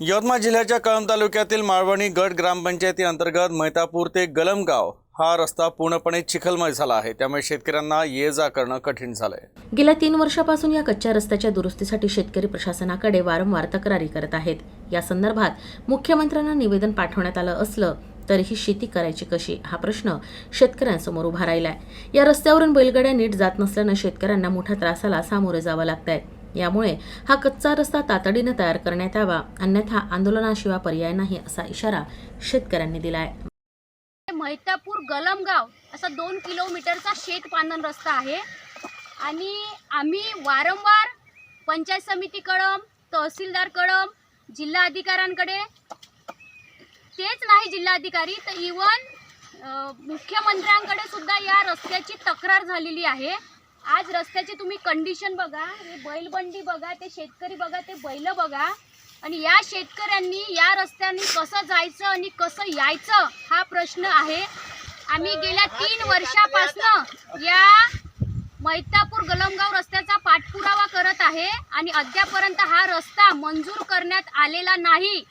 यवतमाळ जिल्ह्याच्या कळंब तालुक्यातील माळवणी गट ग्रामपंचायती अंतर्गत मैतापूर ते गलमगाव हा रस्ता पूर्णपणे चिखलमय झाला आहे. त्यामुळे शेतकऱ्यांना ये जा करणं कठीण झालंय. गेल्या तीन वर्षापासून या कच्च्या रस्त्याच्या दुरुस्तीसाठी शेतकरी प्रशासनाकडे वारंवार तक्रारी करत आहेत. या संदर्भात मुख्यमंत्र्यांना निवेदन पाठवण्यात आलं असलं तरीही शेती करायची कशी? हा प्रश्न शेतकऱ्यांसमोर उभा राहिलाय. या रस्त्यावरून बैलगाड्या नीट जात नसल्यानं शेतकऱ्यांना मोठ्या त्रासाला सामोरे जावं लागतंय. यामुळे हा कच्चा रस्ता तातडीनं तयार करण्यात यावा अन्यथा आंदोलनाशिवाय पर्याय नाही असा इशारा शेतकऱ्यांनी दिलाय. मैतापूर गलमगाव असा दोन किलोमीटरचा शेत पांदन रस्ता आहे. आणि आम्ही वारंवार पंचायत समिती कळम तहसीलदार कळम जिल्हा अधिकाऱ्यांकडे तेच नाही जिल्हाधिकारी तर इवन मुख्यमंत्र्यांकडे सुद्धा या रस्त्याची तक्रार झालेली आहे. आज रस्त्याची तुम्ही कंडिशन बघा हे बैलबंडी बघा ते शेतकरी बघा ते बैल बघा. आणि या शेतकऱ्यांनी या रस्त्याने कसं जायचं आणि कसं यायचं हा प्रश्न आहे. आम्ही गेल्या तीन वर्षापासनं या मैतापूर गलमगाव रस्त्याचा पाठपुरावा करत आहे आणि अद्यापर्यंत हा रस्ता मंजूर करण्यात आलेला नाही.